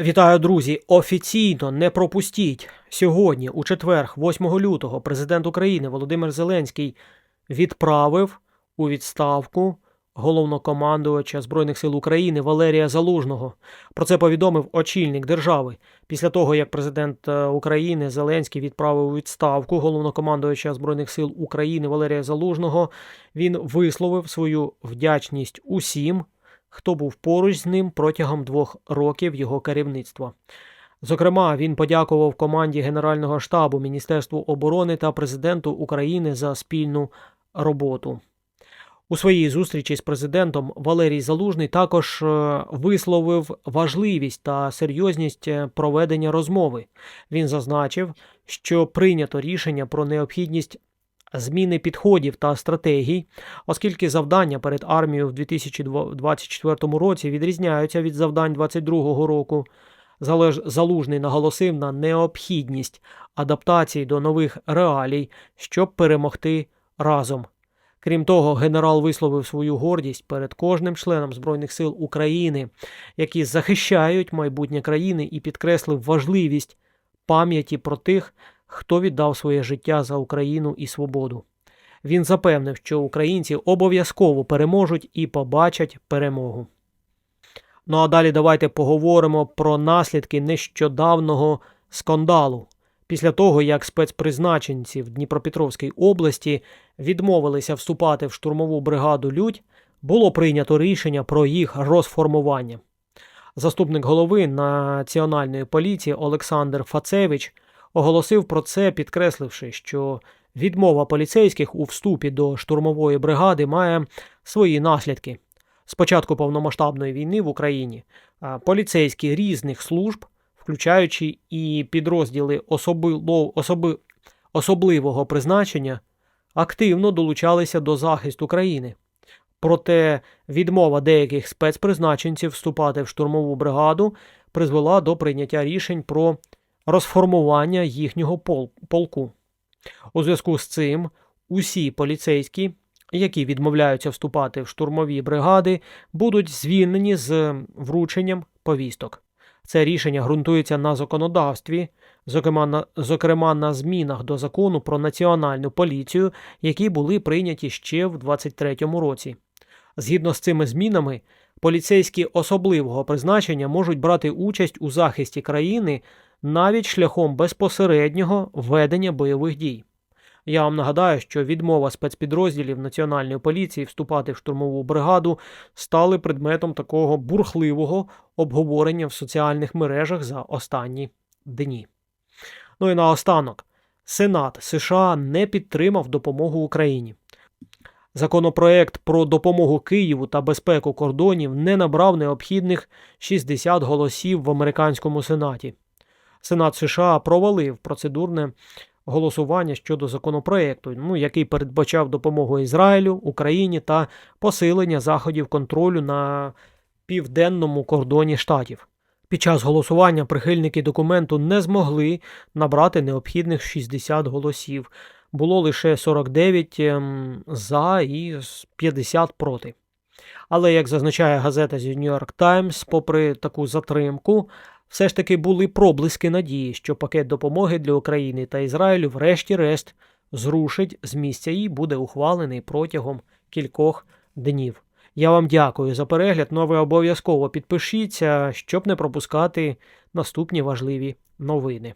Вітаю, друзі! Офіційно не пропустіть. Сьогодні, у четвер, 8 лютого, президент України Володимир Зеленський відправив у відставку головнокомандувача Збройних сил України Валерія Залужного. Про це повідомив очільник держави. Після того, як президент е, України Зеленський відправив у відставку головнокомандувача Збройних сил України Валерія Залужного, він висловив свою вдячність усім, хто був поруч з ним протягом двох років його керівництва. Зокрема, він подякував команді Генерального штабу, Міністерству оборони та президенту України за спільну роботу. У своїй зустрічі з президентом Валерій Залужний також е, висловив важливість та серйозність е, проведення розмови. Він зазначив, що прийнято рішення про необхідність зміни підходів та стратегій, оскільки завдання перед армією в 2024 році відрізняються від завдань 2022 року. Залеж- Залужний наголосив на необхідність адаптації до нових реалій, щоб перемогти разом. Крім того, генерал висловив свою гордість перед кожним членом Збройних сил України, які захищають майбутнє країни, і підкреслив важливість пам'яті про тих, хто віддав своє життя за Україну і свободу. Він запевнив, що українці обов'язково переможуть і побачать перемогу. Ну а далі давайте поговоримо про наслідки нещодавнього скандалу. Після того, як спецпризначенці в Дніпропетровській області відмовилися вступати в штурмову бригаду Людь, було прийнято рішення про їх розформування. Заступник голови Національної поліції Олександр Фацевич оголосив про це, підкресливши, що відмова поліцейських у вступі до штурмової бригади має свої наслідки. З початку повномасштабної війни в Україні поліцейські різних служб, включаючи і підрозділи особило- особи- особливого призначення, активно долучалися до захисту країни. Проте відмова деяких спецпризначенців вступати в штурмову бригаду призвела до прийняття рішень про розформування їхнього пол- полку. У зв'язку з цим усі поліцейські, які відмовляються вступати в штурмові бригади, будуть звільнені з врученням повісток. Це рішення ґрунтується на законодавстві, зокрема на, зокрема на змінах до закону про національну поліцію, які були прийняті ще в 2023 році. Згідно з цими змінами, поліцейські особливого призначення можуть брати участь у захисті країни навіть шляхом безпосереднього ведення бойових дій. Я вам нагадаю, що відмова спецпідрозділів Національної поліції вступати в штурмову бригаду стали предметом такого бурхливого обговорення в соціальних мережах за останні дні. Ну і наостанок, Сенат США не підтримав допомогу Україні. Законопроект про допомогу Києву та безпеку кордонів не набрав необхідних 60 голосів в американському сенаті. Сенат США провалив процедурне голосування щодо законопроекту, ну, який передбачав допомогу Ізраїлю, Україні та посилення заходів контролю на південному кордоні штатів. Під час голосування прихильники документу не змогли набрати необхідних 60 голосів. Було лише 49 ем, за і 50 проти. Але, як зазначає газета The New York Times, попри таку затримку, все ж таки були проблиски надії, що пакет допомоги для України та Ізраїлю врешті-решт зрушить з місця і буде ухвалений протягом кількох днів. Я вам дякую за перегляд. Ну ви обов'язково підпишіться, щоб не пропускати наступні важливі новини.